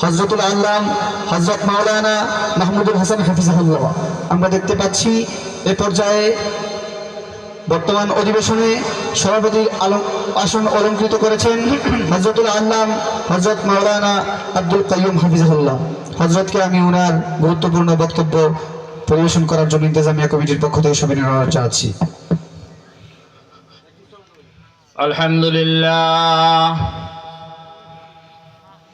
হজরতুল আলাম হজরত মাওলানা মাহমুদুল হাসান হাফিজাহুল্লাহ। আমরা দেখতে পাচ্ছি এ পর্যায়ে বর্তমান অধিবেশনে সভাপতির আসন অলঙ্কৃত করেছেন হজরতুল আল্লাম হজরত মাওলানা আব্দুল কাইম হাফিজাহুল্লাহ। হজরতকে আমি ওনার গুরুত্বপূর্ণ বক্তব্য পরিবেশন করার জন্য ইন্তজামিয়া কমিটির পক্ষ থেকে সবাই চাচ্ছি আলহামদুলিল্লাহ।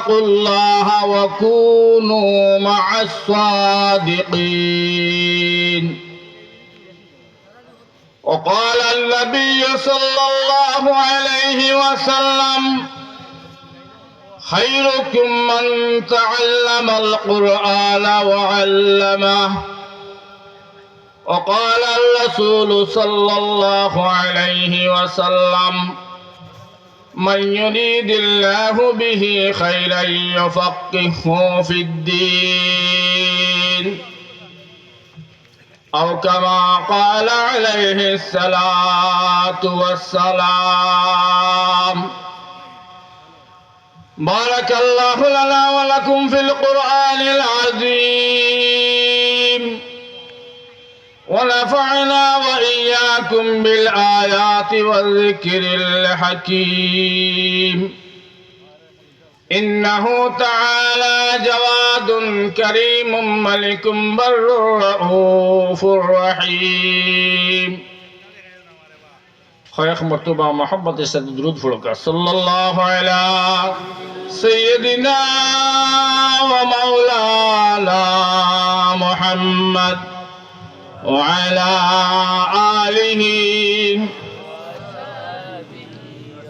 آمنوا اتقوا الله وكونوا مع الصادقين. وقال النبي صلى الله عليه وسلم خيركم من تعلم القرآن وعلمه. وقال الرسول صلى الله عليه وسلم من يريد الله به خيرا يفقهه في الدين. أو كما قال عليه الصلاة والسلام بارك الله لنا ولكم في القرآن العظيم. ونفعنا وإياكم بالآيات والذكر الحكيم إنه تعالى جواد كريم ملك بر رؤوف رحيم خيخ مرتبة محبة سيد درود فلوكا صلى الله على سيدنا ومولانا محمد وعلى آله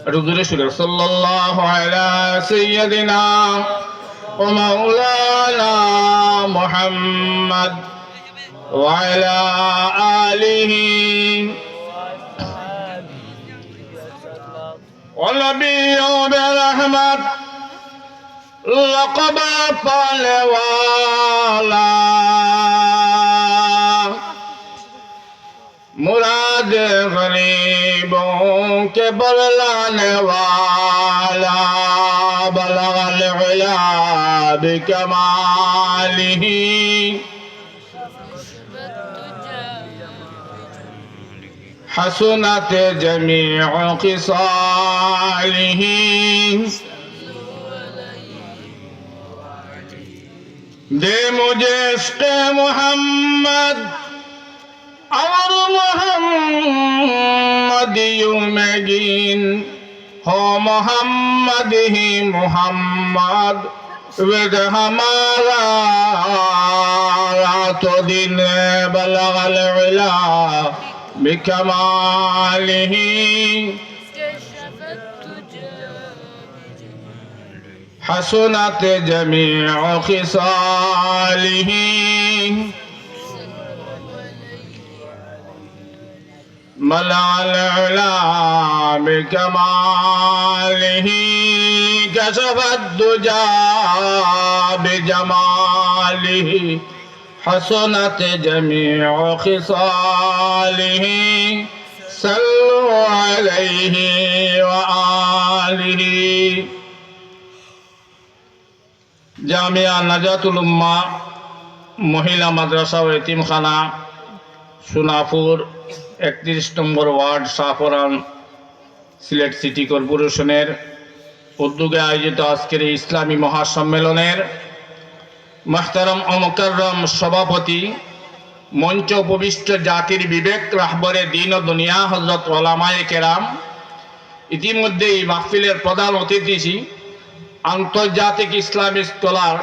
رضي صلى الله على سيدنا ومولانا محمد وعلى آله ونبي برحمت لقب مراد غريبوں کے بلانے والا بلغ العلا بكماله حسنت جميع خصاله دے مجھے محمد মোহাম্মদ ইউমগিন হো মোহাম্মদ হি মোহাম্মদ ود ہمارا رات و دن بلغ العلا بکمالہ حسنت جميع خصاله ملع العلا بكماله كشف الدجى بجماله حسنت جميع خصاله صلوا عليه وآله জামিয়া নাজাতুল উম্মা মহিলা মাদ্রাসা ও এতিমখানা সোনাপুর একত্রিশ নম্বর ওয়ার্ড সাফরান সিলেট সিটি কর্পোরেশনের উদ্যোগে আয়োজিত আজকের এই ইসলামী মহাসম্মেলনের মাহতারম অমকাররম সভাপতি, মঞ্চ উপবিষ্ট জাতির বিবেক রাহবরে দিন ও দুনিয়া হজরত ওলামায়ে কেরাম ইতিমধ্যে এই মাহফিলের প্রধান অতিথি আন্তর্জাতিক ইসলামিক স্কলার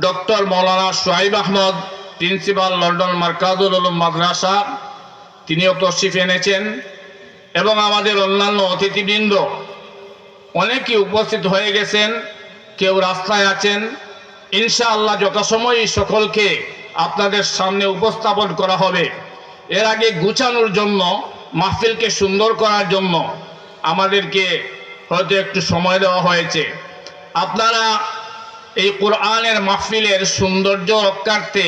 ডক্টর মৌলানা সোহাইব আহমদ, প্রিন্সিপাল লন্ডন মার্কাজুল মাদ্রাসা তিনিও তশরিফ এনেছেন এবং আমাদের অন্যান্য অতিথিবৃন্দ অনেকে উপস্থিত হয়ে গেছেন, কেউ রাস্তায় আছেন। ইনশাআল্লাহ যথাসময় এই সকলকে আপনাদের সামনে উপস্থাপন করা হবে। এর আগে গুছানোর জন্য, মাহফিলকে সুন্দর করার জন্য আমাদেরকে হয়তো একটু সময় দেওয়া হয়েছে। আপনারা এই কোরআনের মাহফিলের সৌন্দর্য রক্ষার্থে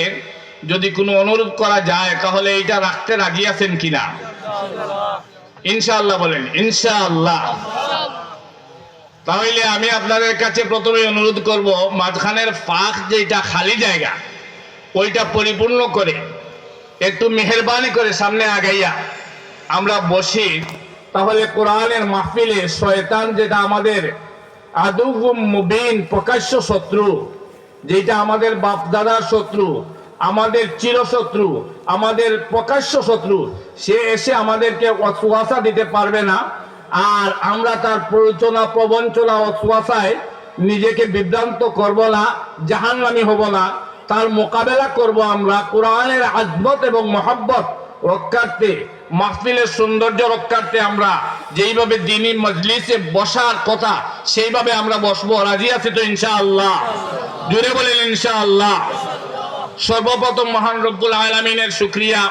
যদি কোনো অনুরোধ করা যায়, তাহলে এটা রাখতে রাজি আছেন কিনা? ইনশাআল্লাহ বলেন, ইনশাআল্লাহ। তাহলে আমি আপনাদের কাছে প্রথমে অনুরোধ করব, মাঝখানের ফাঁক যেটা খালি জায়গা, ওইটা পরিপূর্ণ করে, একটু মেহরবানি করে সামনে আগাইয়া আমরা বসি। তাহলে কোরআনের মাহফিলে শয়তান যেটা আমাদের আদুগুম মুবিন, প্রকাশ্য শত্রু যেটা আমাদের বাপদাদার শত্রু আমাদের চিরশত্রু, আমাদের প্রকাশ্য শত্রু, সে এসে আমাদেরকে অসুয়াশা দিতে পারবে না। আর আমরা তার প্ররোচনা, প্রবঞ্চনা অসুয়াশায় নিজেকে বিভ্রান্ত করব না, জাহান্নামি হব না। তার মোকাবেলা করব আমরা কোরআনের আজমত এবং মহাব্বত রক্ষার্থে, মাহফিলের সৌন্দর্য রক্ষার্থে আমরা। যেইভাবে দিনী মজলিসে বসার কথা, সেইভাবে আমরা বসবো। রাজি আছে তো ইনশাআল্লাহ? জুড়ে বলেন ইনশাআল্লাহ। সর্বপ্রথম মহান রব্বুল আলমিনের শুক্রিয়া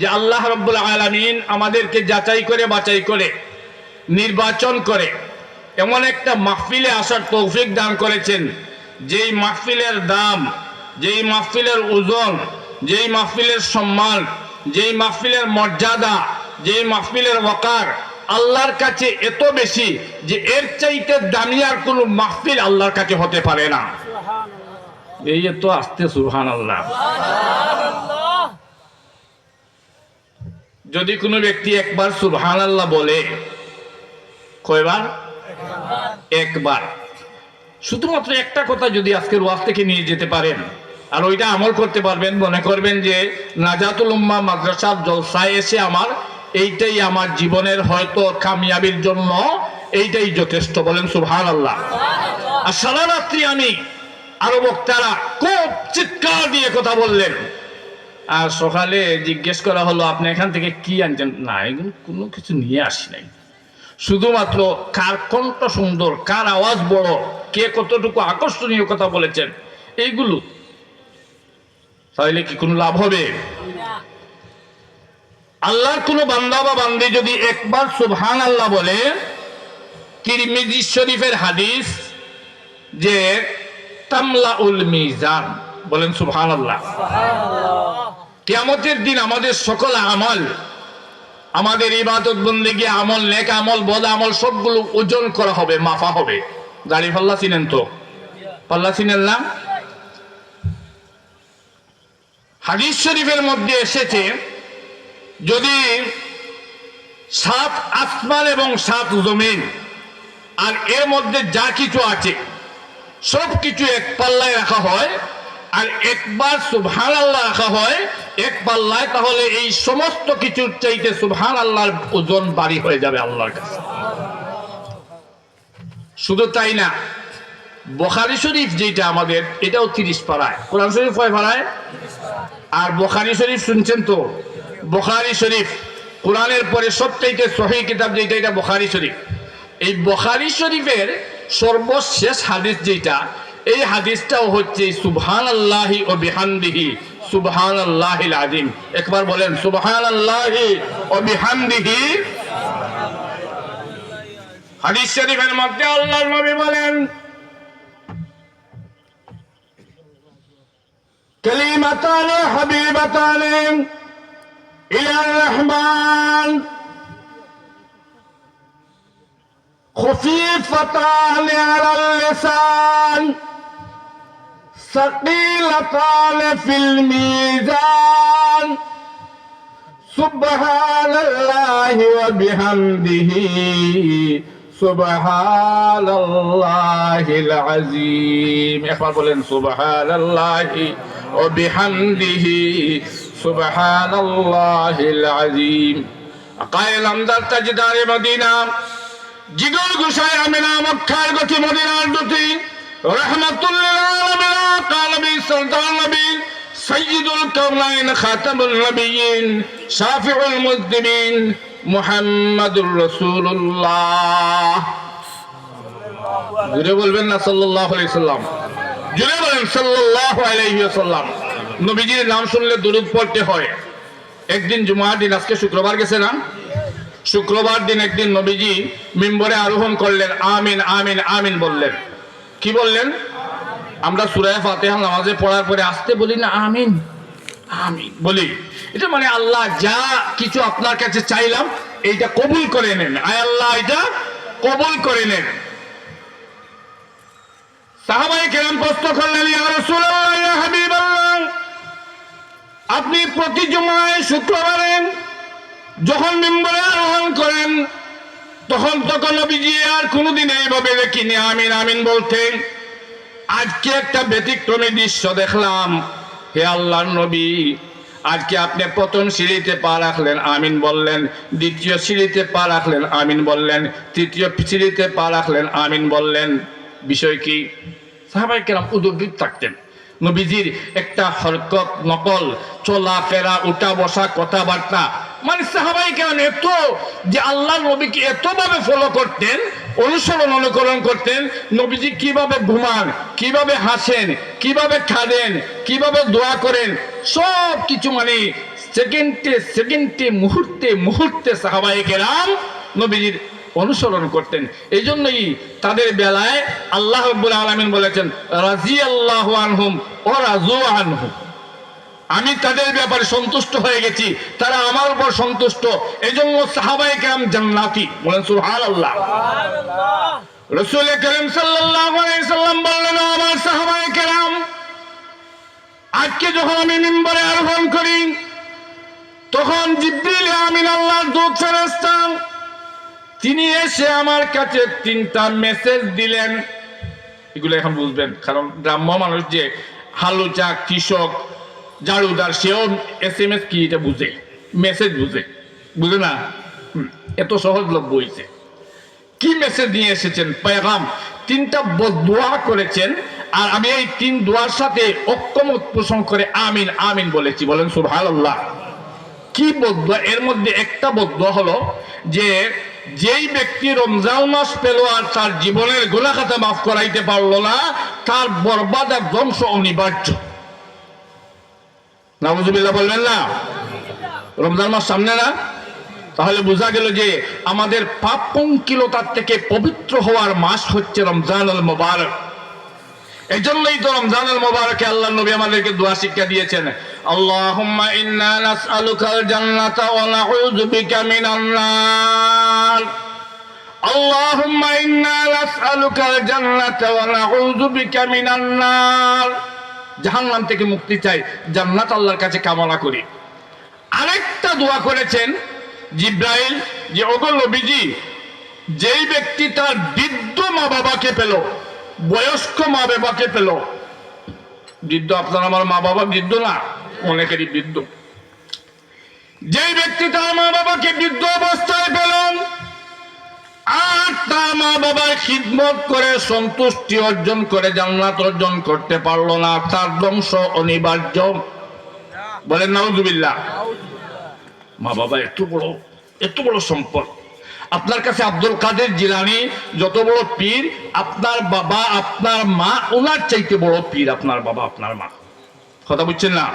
যে আল্লাহ রব্বুল আলমিন আমাদেরকে যাচাই করে বাছাই করে, নির্বাচন করে, এমন একটা মাহফিলে আসার তৌফিক দান করেছেন। যেই মাহফিলের দাম, যেই মাহফিলের ওজন, যেই মাহফিলের সম্মান, যেই মাহফিলের মর্যাদা, যেই মাহফিলের ওয়াকার আল্লাহর কাছে এত বেশি যে এর চাইতে দামি আর কোনো মাহফিল আল্লাহর কাছে হতে পারে না। এই তো আসতে সুহান আল্লাহ যদি কোনো ব্যক্তি একবার সুবহান আল্লাহ বলে, কয়বার? একবার। শুধুমাত্র একটা কথা যদি আজকের ওয়াজ থেকে নিয়ে যেতে পারেন, আর ওইটা আমল করতে পারবেন, মনে করবেন যে নাজাতুল উম্মা মাদ্রাসার জলসায় এসে আমার, এইটাই আমার জীবনের হয়তো কামিয়াবির জন্য, এইটাই যথেষ্ট বলেন সুবহান আল্লাহ আর সারা রাত্রি আমি আরও বক্তারা খুব চিৎকার দিয়ে কথা বললেন। আর সকালে জিজ্ঞেস করা হলো আপনি এখান থেকে কি আনছেন? না এগুলো কোনো কিছু নিয়ে আসি নাই। শুধুমাত্র কার কণ্ঠ সুন্দর কার আওয়াজ বড় কে কতটুকু আকর্ষণীয় কথা বলেছেন এইগুলো। তাহলে কি কোনো লাভ হবে? আল্লাহর কোন বান্দা বা বান্দি যদি একবার সুবহান আল্লাহ বলে তিরমিজি শরীফের হাদিস যে তামলা উল মিজান। বলেন সুবহান আল্লাহ কিয়ামতের দিন আমাদের সকল আমল আমাদের ইবাদত বন্দেগী আমল নেক আমল বদ আমল সবগুলো ওজন করা হবে মাফা হবে। গাড়ি পাল্লা চিনেন তো? পাল্লা চিনেন না? হাদিস শরীফের মধ্যে এসেছে যদি সাত আসমান এবং সাত জমিন আর এর মধ্যে যা কিছু আছে সব কিছু এক পাল্লায় রাখা হয়, আর একবার সুবহান আল্লাহ রাখা হয়, এক পাল্লায়, তাহলে এই সমস্ত কিছুর চাইতে সুবহান আল্লাহর ওজন বাড়ি হয়ে যাবে আল্লাহর কাছে। শুধু তাই না, বখারি শরীফ যেটা আমাদের, এটাও তিরিশ পাড়ায়। কোরআন শরীফ কয় পাড়ায়? আর বখারি শরীফ শুনছেন তো? বখারি শরীফ, কোরআনের পরে সবচাইতে সহি কিতাব যেটা, এটা বখারি শরীফ। এই বখারি শরীফের সর্বশেষ হাদিস যেটা এই হাদিসটাও হচ্ছে সুবহান আল্লাহি ও বিহামদিহি সুবহান আল্লাহিল আজিম একবার বলেন সুবহান আল্লাহি ও বিহামদিহি হাদিস শরীফের মধ্যে আল্লাহর নবী বলেন كلمتان حبيبتان إلى الرحمن خفيفتان على اللسان ثقيلتان في الميزان سبحان الله وبحمده سبحان الله العظيم اخبر بولن سبحان الله وبحمده سبحان الله العظيم قائل امدر تجدار مدينة জিগর গুসাই আমিনা মক্কার গতি মদিনার দুটি রহমাতুল্লিল আলামিন কালবি সুলতান নবী সৈয়দুল কাউনাইন খাতামুল নবিয়িন শাফিউল মুজদিবিন মুহাম্মাদুর রাসূলুল্লাহ। জুড়ে বলবেন না সাল্লাল্লাহু আলাইহি সাল্লাম? জুড়ে বলেন সাল্লাল্লাহু আলাইহি সাল্লাম। নবীজির নাম শুনলে দুরূদ পড়তে হয়। একদিন জুমার দিন, আজকে শুক্রবার গেছে না? শুক্রবার দিন একদিন নবীজি মিম্বরে আরোহণ করলেন, আমিন আমিন আমিন বললেন। কি বললেন? আমরা সুরায় ফাতেহা নামাজে পড়ার পরে আসতে বলি না, আমিন আমিন বলি। এটা মানে আল্লাহ যা কিছু আপনার কাছে চাইলাম, এইটা কবুল করে নেন। আয় আল্লাহ এটা কবুল করে নেন। সাহাবাই কেরাম প্রশ্ন করলেন আপনি প্রতি জুমায় শুক্রবারে যখন মেম্বরে আরোহণ করেন, তখন তখন নবীজি আর কোনোদিন এইভাবে দেখিনি, আমিন আমিন বলতেন আজকে একটা ব্যতিক্রমী দৃশ্য দেখলাম। হে আল্লাহর নবী, আজকে আপনি প্রথম সিঁড়িতে পা রাখলেন, আমিন বললেন। দ্বিতীয় সিঁড়িতে পা রাখলেন, আমিন বললেন। তৃতীয় সিঁড়িতে পা রাখলেন, আমিন বললেন। বিষয় কি? সাহাবাই কেরাম উদ্ভিদ থাকতেন। নবীজির একটা হরকত, নকল চলা ফেরা উঠা বসা কথাবার্তা মানে সাহাবাই কেরাম এত যে আল্লাহ নবীকে এতভাবে ফলো করতেন, অনুসরণ অনুকরণ করতেন, নবীজি কীভাবে ঘুমান, কীভাবে হাসেন, কীভাবে খাদেন, কীভাবে দোয়া করেন, সব কিছু মানে সেকেন্ডে সেকেন্ডে, মুহূর্তে মুহূর্তে সাহাবাই কেরাম নবীজির অনুসরণ করতেন। এই জন্যই তাদের বেলায় আল্লাহ আলমিন বলেছেন রাজি আল্লাহ আনহুম ও রাজু আনহুম। আমি তাদের ব্যাপারে সন্তুষ্ট হয়ে গেছি। তারা আমার উপর সন্তুষ্ট। এই জন্য সাহাবাই কেরাম জান্নাতি। বলেন সুহান আল্লাহ রসুল করিম সাল্লাম বললেন আমার সাহাবাই কেরাম আজকে যখন আমি মিম্বরে আরোহণ করি তখন জিব্রিল আমিন আল্লাহর দূত ফেরেশতা তিনি এসে আমার কাছে তিনটা মেসেজ দিলেন। এগুলো এখন বুঝবেন কারণ গ্রাম্য মানুষ যে হালুচা কৃষক জাড়ুদার সেও এস এম এস কি এটা বুঝে মেসেজ বুঝে বুঝে না? এত সহজলভ্য হয়েছে কি মেসেজ নিয়ে এসেছেন? পেগাম তিনটা দোয়া করেছেন, আর আমি এই তিন দোয়ার সাথে ঐক্যমত পোষণ করে আমিন আমিন বলেছি। বলেন, সুবহানাল্লাহ। কি বদ্ধ এর মধ্যে একটা বদ্ধ হলো যে, যেই ব্যক্তি রমজান মাস পেল আর তার জীবনের গোলাখাতা মাফ করাইতে পারল না, তার বরবাদ আর ধ্বংস অনিবার্য। নামুজুবিল্লাহ বলবেন না? রমজান মাস সামনে না? তাহলে বোঝা গেল যে আমাদের পাপ পঙ্কিলতার থেকে পবিত্র হওয়ার মাস হচ্ছে রমজান আল মোবারক। এই জন্যই তো রমজান আল মোবারকে আল্লাহ নবী আমাদেরকে দোয়া শিক্ষা দিয়েছেন। আল্লাহুম্মা ইন্না নাসআলুকাল জান্নাতা ওয়া নাউযু বিকা মিনান নার। আল্লাহুম্মা ইন্না নাসআলুকাল জান্নাতা ওয়া নাউযু বিকা মিনান নার। জাহান্নাম থেকে মুক্তি চাই, জান্নাত আল্লাহর কাছে কামনা করি। আরেকটা দোয়া করেছেন জিব্রাইল, যে ওগো নবীজি, যেই ব্যক্তি তার বৃদ্ধ মা বাবাকে পেল, বয়স্ক মা বাবাকে পেল, বৃদ্ধ আপনার আমার মা বাবা বৃদ্ধ না, অনেকেরই বৃদ্ধ। যেই ব্যক্তি তার মা বাবাকে বৃদ্ধ অবস্থায় পেল আর তার মা বাবার খিদমত করে সন্তুষ্টি অর্জন করে জান্নাত অর্জন করতে পারল না। তার ধ্বংস অনিবার্য। বলেন, নাউজুবিল্লাহ। মা বাবা এত বড় এত বড় সম্পদ। আপনার কাছে আব্দুল কাদের জিলানি যত বড় পীর, আপনার বাবা, আপনার মা, ওনার চাইতে বড় পীর আপনার বাবা, আপনার মা। কথা বুঝছেন না?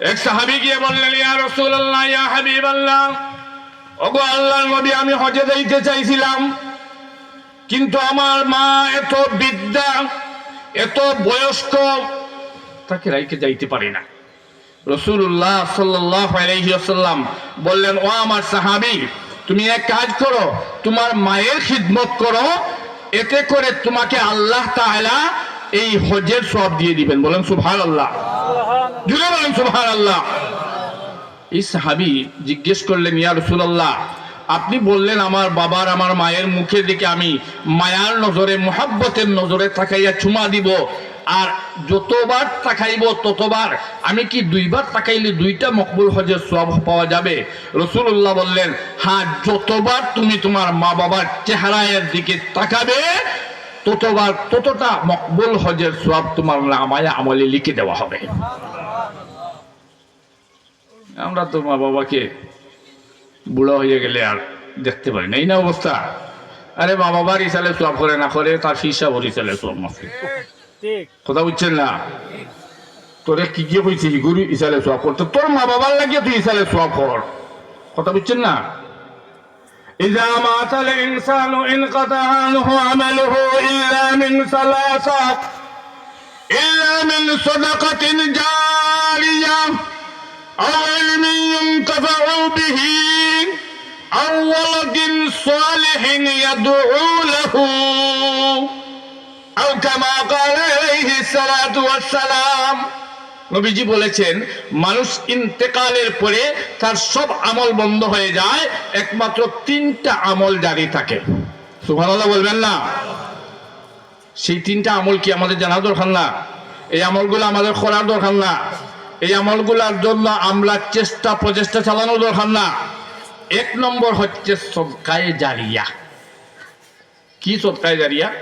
এক সাহাবি গিয়ে বললেন, ইয়া রাসূলুল্লাহ, ইয়া হাবিবাল্লাহ ওগো আল্লাহর নবী, আমি হজে যাইতে চাইছিলাম। কিন্তু আমার মা এত বিদ্যা এত বয়স্ক, তাকে রাইকে যাইতে পারি না। রসুল্লাহ সাল্লাহ আলহিহাল্লাম বললেন, ও আমার সাহাবি, তুমি এক কাজ করো, তোমার মায়ের খিদমত করো, এতে করে তোমাকে আল্লাহ তাআলা এই হজের সব দিয়ে দিবেন। বলেন সুভান আল্লাহ বলেন সুভান আল্লাহ এই সাহাবি জিজ্ঞেস করলেন, ইয়া রসুলাল্লাহ, আপনি বললেন আমার বাবার, আমার মায়ের মুখের দিকে আমি মায়ার নজরে, মোহাব্বতের নজরে তাকাইয়া চুমা দিব। আর যতবার তাকাইব, ততবার আমি কি দুইবার তাকাইলে দুইটা মকবুল হজের সব পাওয়া যাবে? রসুল্লাহ বললেন হ্যাঁ যতবার তুমি তোমার মা বাবার চেহারায়ের দিকে তাকাবে, ততবার, ততটা মকবুল হজের সব তোমার নামায় আমলে লিখে দেওয়া হবে। আমরা তো মা বাবাকে বুড়া হয়ে গেলে আর দেখতে পারি না এই না অবস্থা আরে মা বাবার ইসালে সব করে না করে তার ফিসা ভরি চালে সব মাসে ঠিক কথা বুঝছেন না তোরে কি কি কইছে গুরু ইসালে সব করতে তোর মা বাবার লাগিয়ে তুই ইসালে সব কর কথা বুঝছেন না إذا مات الإنسان انقطع عنه عمله إلا من ثلاثة إلا من صدقة جارية أو علم ينتفع به أو ولد صالح يدعو له أو كما قال عليه الصلاة والسلام নবীজি বলেছেন মানুষ ইন্তেকালের পরে তার সব আমল বন্ধ হয়ে যায় একমাত্র তিনটা আমল জারি থাকে সুবহানাল্লাহ বলবেন না সেই তিনটা আমল কি আমাদের জানা দরকার না এই আমলগুলো আমাদের করার দরকার না এই আমলগুলার জন্য আমরা চেষ্টা, প্রচেষ্টা চালানো দরকার না। এক নম্বর হচ্ছে সবকায় জারিয়া। কি সৎকায় জারিয়া?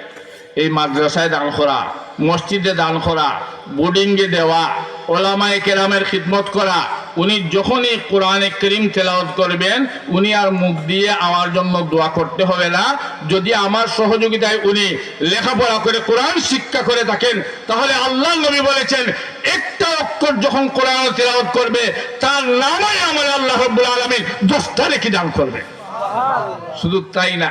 এই মাদ্রাসায় দান করা মসজিদে দান করা বোর্ডিংয়ে দেওয়া ওলামায়ে কেরামের খিদমত করা উনি যখনই কোরআনে করিম তেলাওয়াত করবেন উনি আর মুখ দিয়ে আমার জন্য দোয়া করতে হবে না। যদি আমার সহযোগিতায় উনি লেখাপড়া করে কোরআন শিক্ষা করে থাকেন তাহলে আল্লাহ নবী বলেছেন একটা অক্ষর যখন কোরআন তেলাওয়াত করবে তার নামে আমার আল্লাহ রব্বুল আলমী দশটা রেখে দান করবে? শুধু তাই না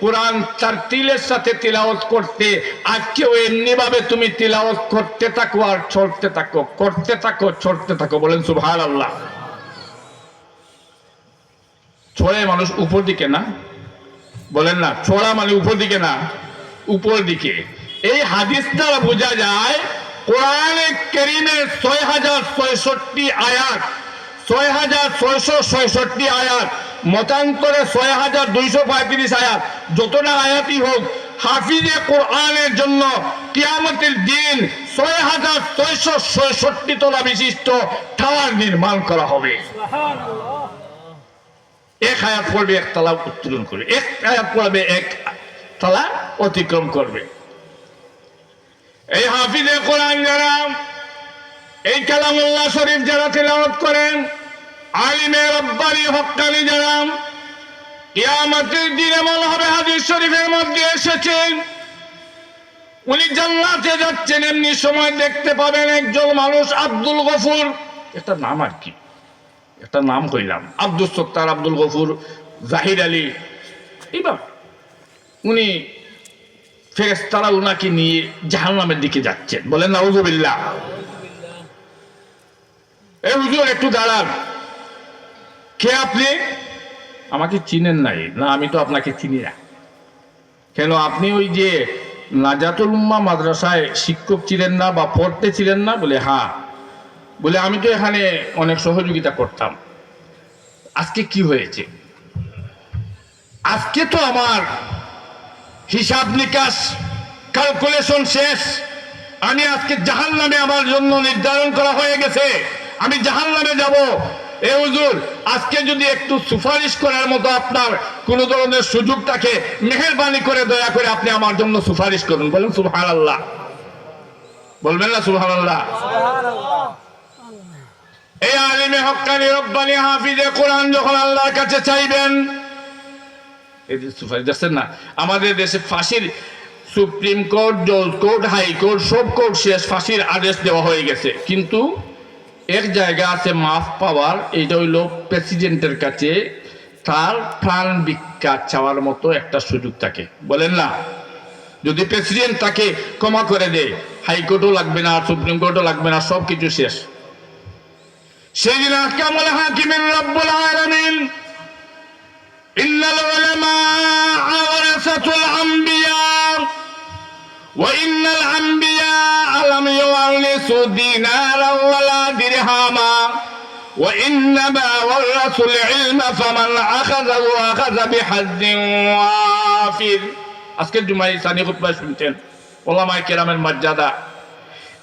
কোরআন তার তিলের সাথে তিলাওয়াত করতে আজকেও এমনি ভাবে তুমি তিলাওয়াত করতে থাকো আর ছড়তে থাকো, করতে থাকো ছড়তে থাকো, বলেন সুভার আল্লাহ ছড়ে মানুষ উপর দিকে না? বলেন না ছড়া মানে উপর দিকে না, উপর দিকে। এই হাদিস দ্বারা বোঝা যায়, কোরআনে কেরিমের ছয় হাজার ছয়ষট্টি আয়াত ছয় হাজার ছয়শো ছয়ষট্টি আয়াত। মতান্তরে ছয় হাজার দুইশো পঁয়ত্রিশ আয়াত। যতটা আয়াতই হোক হাফিজে কোরআনের জন্য কিয়ামতের দিন ছয় হাজার ছয়শো ছয়ষট্টি তলা বিশিষ্ট টাওয়ার নির্মাণ করা হবে। এক আয়াত পড়বে এক তালা উত্তোলন করবে। এক আয়াত পড়বে এক তালা অতিক্রম করবে। এই হাফিজে কোরআন যারা এই কালামুল্লাহ শরীফ যারা তেলাওয়াত করেন আলিমে রব্বানি হকালি যারা কিয়ামতের দিনে বলা হবে হাদিস শরীফের মধ্যে এসেছেন। উনি জান্নাতে যাচ্ছেন এমনি সময় দেখতে পাবেন একজন মানুষ আব্দুল গফুর। একটা নাম আর কি? একটা নাম কইলাম। আব্দুল সত্তার আব্দুল গফুর জাহির আলী। এইবার উনি ফেরেস্তারা উনাকে নিয়ে জাহান্নামের দিকে যাচ্ছেন। বলেন নাউজুবিল্লাহ। এই একটু দাঁড়ান। কে আপনি? আমাকে চিনেন নাই। না আমি তো আপনাকে চিনি না। কেন আপনি ওই যে নাজাতুল উম্মা মাদ্রাসায় শিক্ষক ছিলেন না বা পড়তে ছিলেন না? বলে হ্যাঁ বলে আমি তো এখানে অনেক সহযোগিতা করতাম। আজকে কি হয়েছে? আজকে তো আমার হিসাব নিকাশ ক্যালকুলেশন শেষ। আমি আজকে জাহান নামে আমার জন্য নির্ধারণ করা হয়ে গেছে। আমি জাহান নামে যাব। এ হুজুর, আজকে যদি একটু সুপারিশ করার মতো আপনার কোন ধরনের সুযোগ থাকে, মেহরবানি করে দয়া করে আপনি আমার জন্য সুপারিশ করুন। বলুন সুহান আল্লাহ বলবেন না সুহান আল্লাহ এই আলিমে হক্কানি রব্বানি হাফিজে কোরআন যখন আল্লাহর কাছে চাইবেন না, আমাদের দেশে ফাঁসির সুপ্রিম কোর্ট, জজ কোর্ট হাইকোর্ট সব কোর্ট শেষ, ফাঁসির আদেশ দেওয়া হয়ে গেছে। কিন্তু এক জায়গা আছে মাফ পাওয়ার এটা হইল প্রেসিডেন্টের কাছে। তার প্রাণ ভিক্ষা চাওয়ার মতো একটা সুযোগ থাকে। বলেন না? যদি প্রেসিডেন্ট তাকে ক্ষমা করে দেয় হাইকোর্টও লাগবে না, সুপ্রিম কোর্টও লাগবে না সব কিছু শেষ। সেই দিন কেমন হাকিমের রব্বুল আলামিন ইন্নাল উলামা ওয়ারাসাতুল আম্বিয়া وإن الأنبياء لم يورثوا دينارا ولا درهما وإنما ورثوا العلم فمن أخذه أخذ بحد وافر أسكت جمعي ثاني خطبة شمتين والله ما كرام المجدة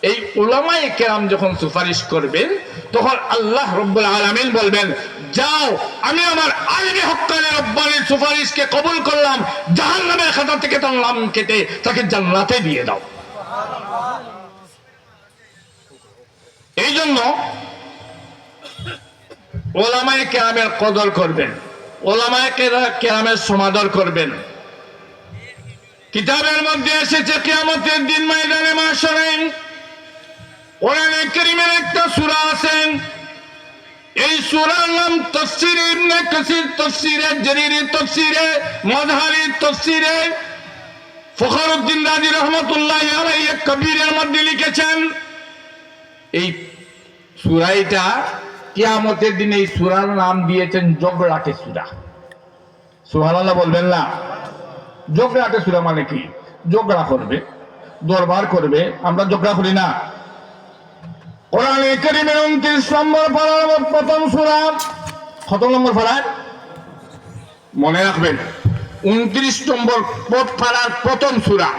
এই উলামায়ে কেরাম যখন সুপারিশ করবেন, তখন আল্লাহ রব্বুল আলামিন বলবেন, যাও, আমি আমার আলমে হক্কানে রব্বানির সুপারিশকে কবুল করলাম, জাহান্নামের খাতা থেকে তার নাম কেটে তাকে জান্নাতে দিয়ে দাও। এই জন্য ওলামায় কেরামের কদর করবেন ওলামায় কেরা- কেরামের সমাদর করবেন। কিতাবের মধ্যে এসেছে কিয়ামতের দিন, ময়দানে মাসরে কোরআনে করিমের একটা সূরা আছেন এই সূরার নাম তাফসীর ইবনে কাসির তাফসীরে, জারীরি তাফসীরে মাযহারি তাফসীরে। ফখরুদ্দিন রাজি রহমতুল্লাহ আলাইহি কবিরের মধ্যে লিখেছেন, এই সুরাইটা কিয়ামতের দিনে এই সুরার নাম দিয়েছেন জগড়াটে সুরা। সুবহানাল্লাহ বলবেন না। জগড়াটে সুরা মানে কি? জগড়া করবে, দরবার করবে। আমরা জগড়া করি না। কোরআনে কারীমের 29 নম্বর পারার প্রথম সূরা। কত নম্বর পারার মনে রাখবেন 29 নম্বর পদ পারার প্রথম সূরা।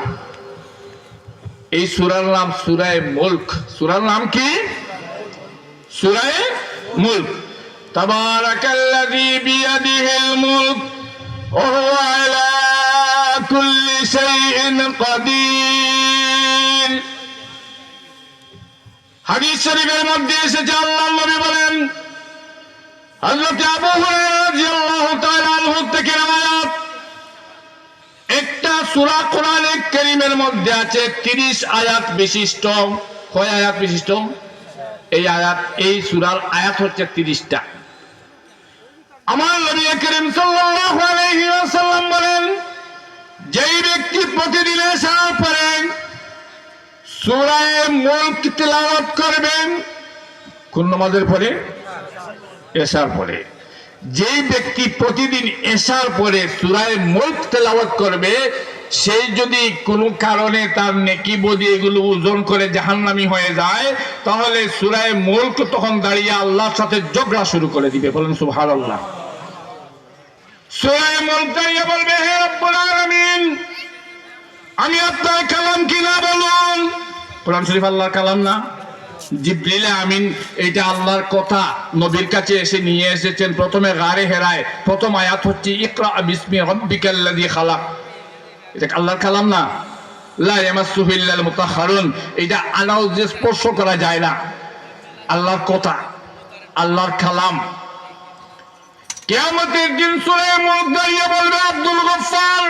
এই সূরার নাম সূরায়ে মুলক। সূরার নাম কি? সূরায়ে মুলক। তাবারাকাল্লাযী বিয়াদিহিল মুলক ওয়া আলা কুল্লি শাইইন কাদির। হাদিস শরীফের মধ্যে এসেছে আল্লাহ নবী বলেন একটা মধ্যে আছে 30 আয়াত বিশিষ্ট। আয়াত বিশিষ্ট? এই আয়াত এই আয়াত হচ্ছে 30টা আমার বলেন, যেই ব্যক্তি প্রতিদিন এসার পড়েন সূরায়ে মুলক তেলাওয়াত করবেন কোন নামাজের পরে এসার পরে। যেই ব্যক্তি প্রতিদিন এসার পরে সূরায়ে মুলক তেলাওয়াত করবে সেই যদি কোনো কারণে তার নেকি বদি এগুলো ওজন করে জাহান্নামি হয়ে যায়, তাহলে সূরায়ে মুলক তখন দাঁড়িয়ে আল্লাহর সাথে ঝগড়া শুরু করে দিবে। বলেন, সুবহানাল্লাহ। সূরায়ে মুলক দাঁড়িয়ে বলবে, হে রব্বুল আলামিন, আমি আপনার কালাম কিনা বলুন কোরআন শরীফ আল্লাহর কালাম না? জিব্রিল আমিন এটা আল্লাহর কথা। নবীর কাছে এসে নিয়ে এসেছেন, প্রথমে গারে হেরায়, প্রথম আয়াত হচ্ছে, ইকরা বিসমি রাব্বিকাল্লাযী খালাক। এটা আল্লাহর কালাম না? লা ইয়ামাসসুহু ইল্লাল মুতাহহারুন এটা আনাও যে স্পর্শ করা যায় না। আল্লাহর কথা, আল্লাহর কালাম। কিয়ামতের দিন সূরা মুলক দাঁড়িয়ে বলবে আব্দুল গফফার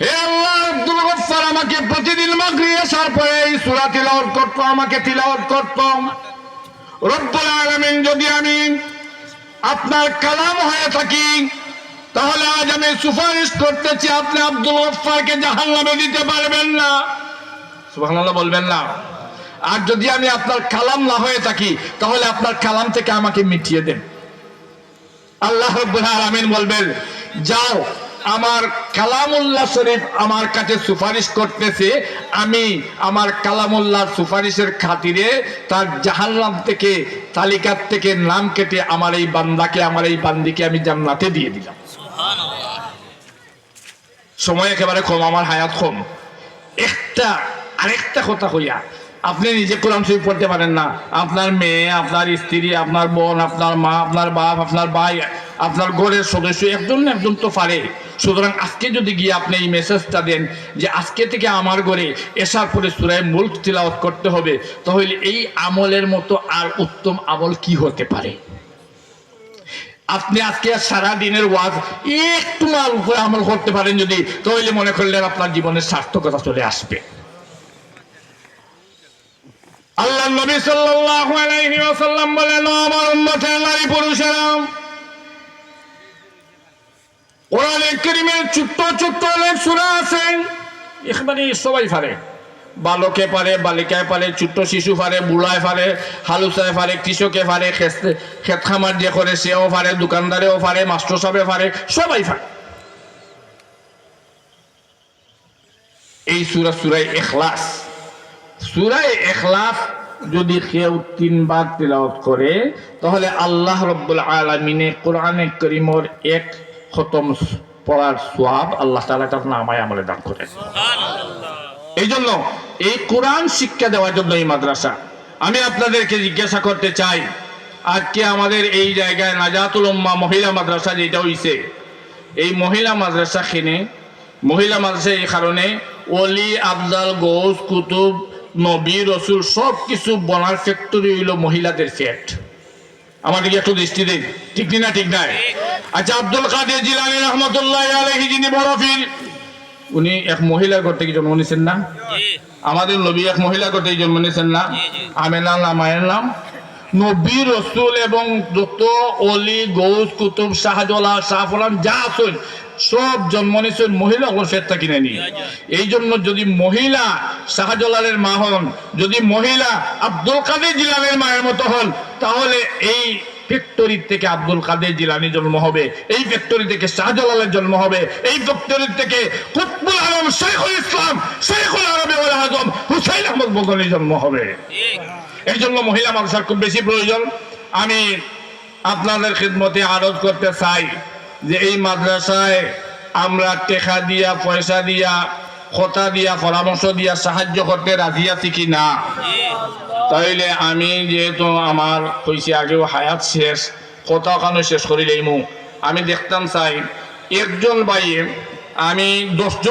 হে আল্লাহ, আব্দুল গফফার আমাকে প্রতিদিন মাগরিব আসার পরে এই সূরা তিলাওয়াত করতো, আমাকে তিলাওয়াত করত। রব্বুল আলামিন, যদি আমি আপনার কালাম হয়ে থাকি, তাহলে আজ আমি সুপারিশ করতেছি, আপনি আব্দুল গফফারকে জাহান্নামে দিতে পারবেন না। সুবহানাল্লাহ বলবেন না। আর যদি আমি আপনার কালাম না হয়ে থাকি, তাহলে আপনার কালাম থেকে আমাকে মিটিয়ে দেন। আল্লাহ রব্বুল বলবেন, যাও আমার কালামুল্লাহ শরীফ আমার কাছে সুপারিশ করতেছে আমি আমার কালামুল্লাহর সুপারিশের খাতিরে তার জাহান্নাম থেকে তালিকার থেকে নাম কেটে আমার এই বান্দাকে আমার এই বান্দিকে আমি জান্নাতে দিয়ে দিলাম। সময় একেবারে কম আমার হায়াত কম। একটা আরেকটা কথা হইয়া আপনি নিজে কোরআন শরীফ পড়তে পারেন না। আপনার মেয়ে আপনার স্ত্রী আপনার বোন আপনার মা আপনার বাপ আপনার ভাই আপনার ঘরের সদস্য একজন না একজন তো পারে। সুতরাং আজকে যদি গিয়ে আপনি এই মেসেজটা দেন যে আজকে থেকে আমার ঘরে এসার পরে সুরায় মুল্ক তিলাওয়াত করতে হবে, তাহলে এই আমলের মতো আর উত্তম আমল কি হতে পারে? আপনি আজকে সারা দিনের ওয়াজ একটু মাল উপরে আমল করতে পারেন যদি, তাহলে মনে করলেন আপনার জীবনের সার্থকতা চলে আসবে। আল্লাহ নবী সাল্লাল্লাহু আলাইহি ওয়াসাল্লাম বলেন, "ও আমার উম্মতের নারী পুরুষেরা কোরআনে কারীমের ছোট্ট ছোট্ট অনেক সূরা আছে। সবাই পারে। বালকে পারে বালিকায় পারে ছোট্ট শিশু পারে বুড়ায় পারে হালুসায় পারে কৃষকে পারে ক্ষেত খামার যে করে সেও পারে দোকানদারেও পারে মাস্টার সাহেবে পারে সবাই পারে। এই সুরা সুরাই এখলাস সুরাই এখলাস যদি কেউ তিনবার তিলাওয়াত করে তাহলে আল্লাহ রব্বুল আলমিনে কোরআনে করিমর এক খতম পড়ার সোয়াব আল্লাহ তালা তার নামায় আমলে দান করে। এই জন্য এই কোরআন শিক্ষা দেওয়ার জন্য এই মাদ্রাসা। আমি আপনাদেরকে জিজ্ঞাসা করতে চাই আজকে আমাদের এই জায়গায় নাজাতুল উম্মা মহিলা মাদ্রাসা যেটা হইছে এই মহিলা মাদ্রাসা খেনে মহিলা মাদ্রাসা এই কারণে অলি আবদাল গোস কুতুব নবী রসুল সব কিছু বনার ফ্যাক্টরি হইল মহিলাদের ফ্যাক্ট আমাদেরকে একটু দৃষ্টি দিন। ঠিক না ঠিক নাই? আচ্ছা আব্দুল কাদের জিলানি রহমতুল্লাহ আলহি যিনি বরফির উনি এক মহিলার ঘর থেকে জন্ম নিয়েছেন না? আমাদের নবী এক মহিলা ঘর থেকে জন্ম নিয়েছেন না? আমের নাম মায়ের নাম? নবী রসুল এবং যত অলি গৌস কুতুব শাহজলা শাহফলান যা আছেন সব জন্ম নিয়েছেন মহিলা ওর ফেরটা কিনে নিয়ে। এই জন্য যদি মহিলা শাহজলালের মা হন, যদি মহিলা আব্দুল কাদের জিলানের মায়ের মতো হন, তাহলে এই ফ্যাক্টরি থেকে আব্দুল কাদের জিলানি জন্ম হবে, এই ফ্যাক্টরি থেকে শাহজালালের জন্ম হবে, এই ফ্যাক্টরি থেকে কুতবুল আলম শেখুল ইসলাম শেখুল আরবি আজম, হুসাইন আহমদ বদনের জন্ম হবে। এই জন্য মহিলা মানুষের খুব বেশি প্রয়োজন। আমি আপনাদের খিদমতে আরজ করতে চাই। যে এই মাদ্রাসায় আমরা টেকা দিয়া, পয়সা দিয়া কথা দিয়া, পরামর্শ দিয়া সাহায্য করতে রাজি আছি কি না? তাইলে আমি যেহেতু আমার কইছি আগেও হায়াত শেষ কথা কানো শেষ করি মু আমি দেখতাম চাই, একজন বাইয়ে আমি দশজন